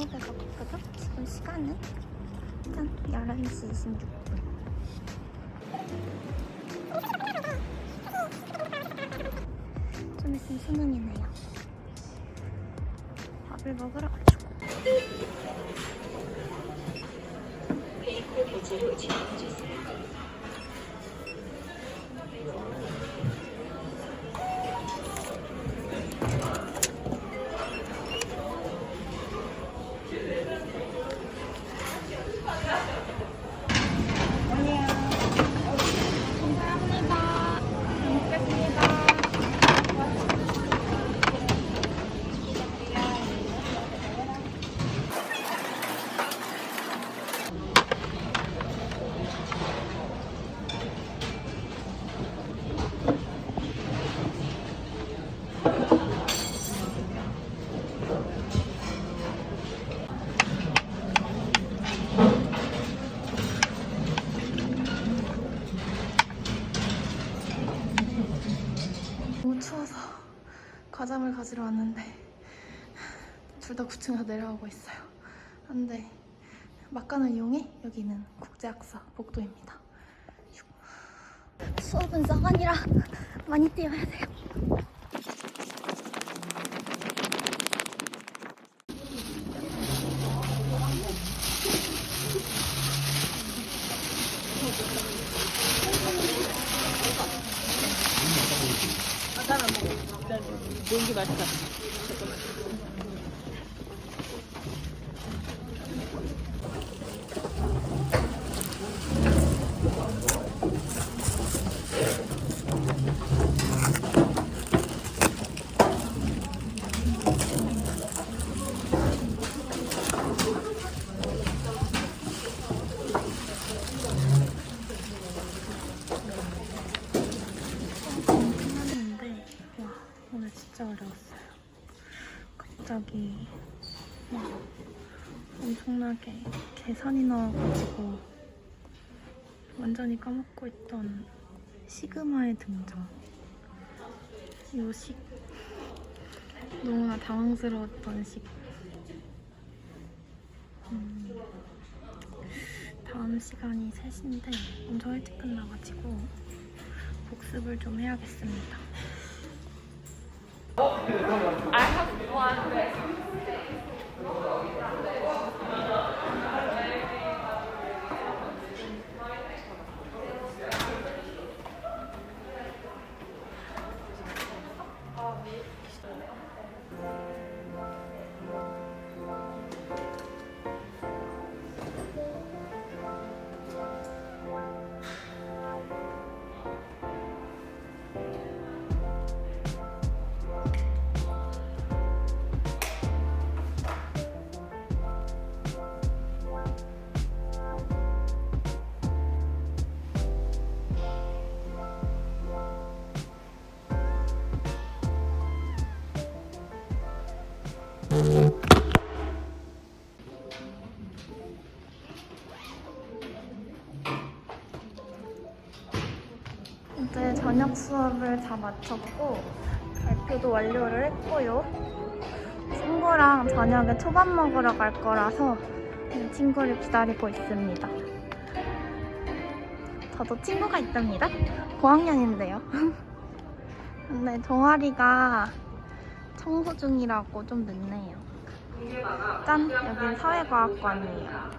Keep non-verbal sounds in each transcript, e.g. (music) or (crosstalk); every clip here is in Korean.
너무 배고프거든? 지금 시간은 짠! 11시 26분. 좀 있으면 수능이네요. 밥을 먹으러 가지고. 너무 가지러 왔는데 둘 다 9층에서 내려오고 있어요. 근데 막간을 이용해 여기는 국제학사 복도입니다. 슉. 수업은 썩아니라 많이 뛰어야 돼요. 뭔지 맛있다. 했는데 와 오늘 진짜 어려웠어요. 갑자기 와 계산이 나와가지고 완전히 까먹고 있던 시그마의 등장. 요식 너무나 당황스러웠던 식. 음, 다음 시간이 3시인데 엄청 일찍 끝나가지고 복습을 좀 해야겠습니다. 이제 저녁 수업을 다 마쳤고 발표도 완료를 했고요. 친구랑 저녁에 초밥 먹으러 갈 거라서 친구를 기다리고 있습니다. 저도 친구가 있답니다. 고학년인데요. (laughs) 근데 동아리가 청소 중이라고 좀 늦네요. 짠! 여긴 사회과학관이에요.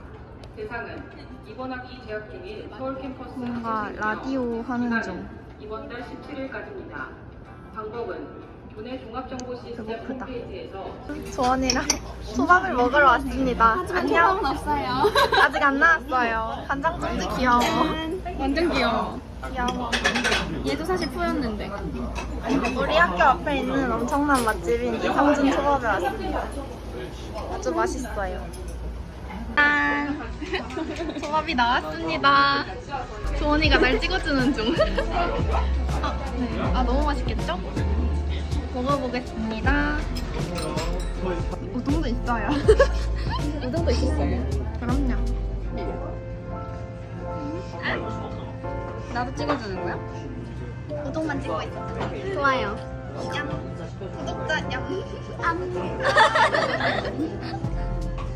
대상은 이번 학기 재학 중인 서울 캠퍼스 뭔가 라디오 하는 중. 이번 달 17일까지입니다. 방법은 교내 종합정보 시스템 배고프다. 홈페이지에서 조원이랑 초밥을 먹으러 왔습니다. 안녕. 없어요. 아직 안 나왔어요. 간장찜도 귀여워. 완전 귀여워. 귀여워. 얘도 사실 푸였는데. 우리 학교 앞에 있는 엄청난 맛집인 이성준 초밥에 왔습니다. 아주 맛있어요. 짠. 조합이 나왔습니다. 조원이가 날 찍어주는 중. (laughs) 아, 네. 아 너무 맛있겠죠? 먹어보겠습니다. 우동도 있어요. 우동도 있었어요. 그럼요. 나도 찍어주는 거야? 우동만 찍고 있어. 좋아요. 얌. 구독자 얌.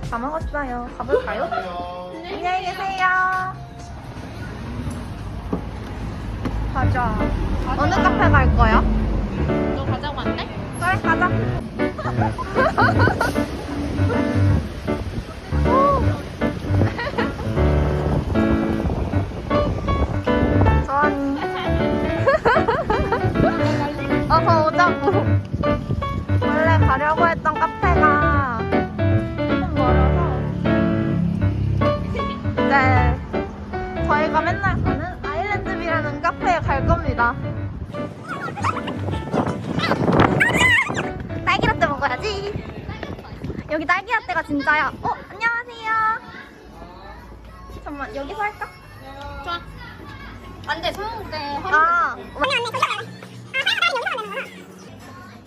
다 먹었어요. 가볼까요? 안녕히 계세요. 가자. 어느 카페 갈 거야? 너 가자고 안 돼? 그래, 가자. (laughs) 어서 오자고. 원래 가려고 했던 카페 이제 저희가 맨날 가는 아일랜드비라는 카페에 갈 겁니다. 딸기 라떼 먹어야지. 여기 딸기 라떼가 진짜야. 어, 안녕하세요. 잠깐만, 여기서 할까? 좋아. 안 돼, 소영대 아,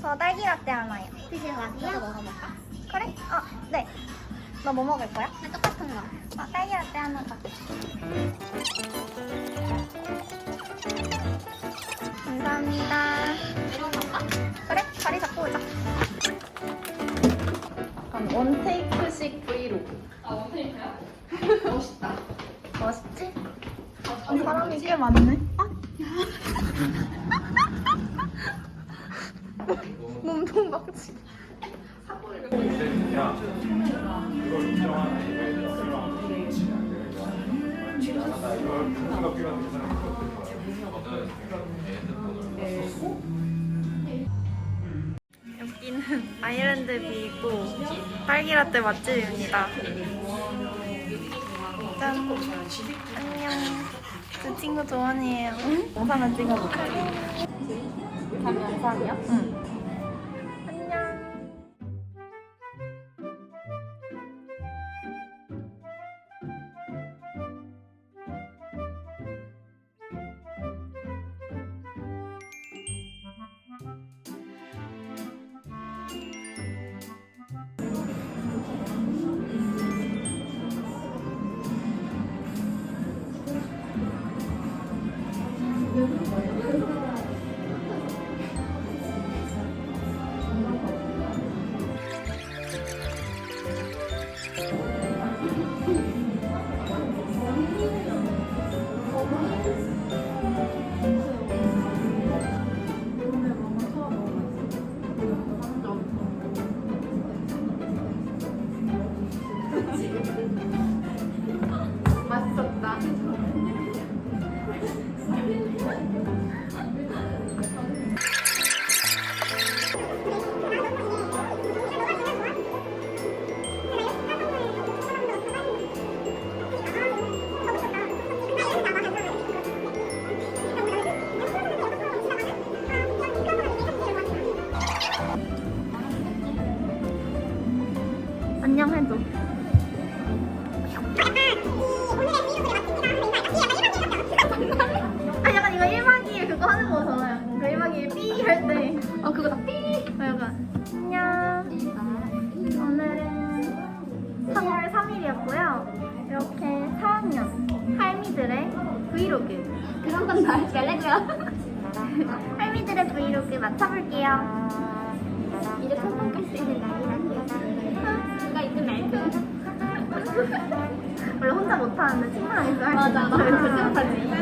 저 딸기 라떼 하나요. 드실래요? 먹어볼까? 그래? 어, 네. 너 뭐 먹을 거야? 네, 똑같은 거. 아, 딸기 라떼 하나 더. 감사합니다. 내려갈까? 그래, 자리 잡고 오자. 약간 원테이크식 브이로그. 아, 원테이크야? (laughs) 멋있다. 멋있지? 어, 사람이 꽤 많네. 여기는 아일랜드 비고 딸기라떼 맛집입니다. 짠. 안녕. 제 친구 조원이에요. 영상을 찍어볼까? 담 영상이요? 응. 안녕 해줘. 아 약간 이거 1박 2일 그거 하는 거잖아요. 그 1박 2일 삐할 때. 어, 그거 다 삐! 아, 약간 안녕. 오늘은 3월 3일이었고요. 이렇게 4학년 할미들의 브이로그. 그런 건다 알지 말래줘요. 할미들의 브이로그 맞춰볼게요. 이제 첫번 갈수 있는 말든. 원래 혼자 못하는데 친구랑 있어야 맞아, 할 너무 수 있어. 심하지.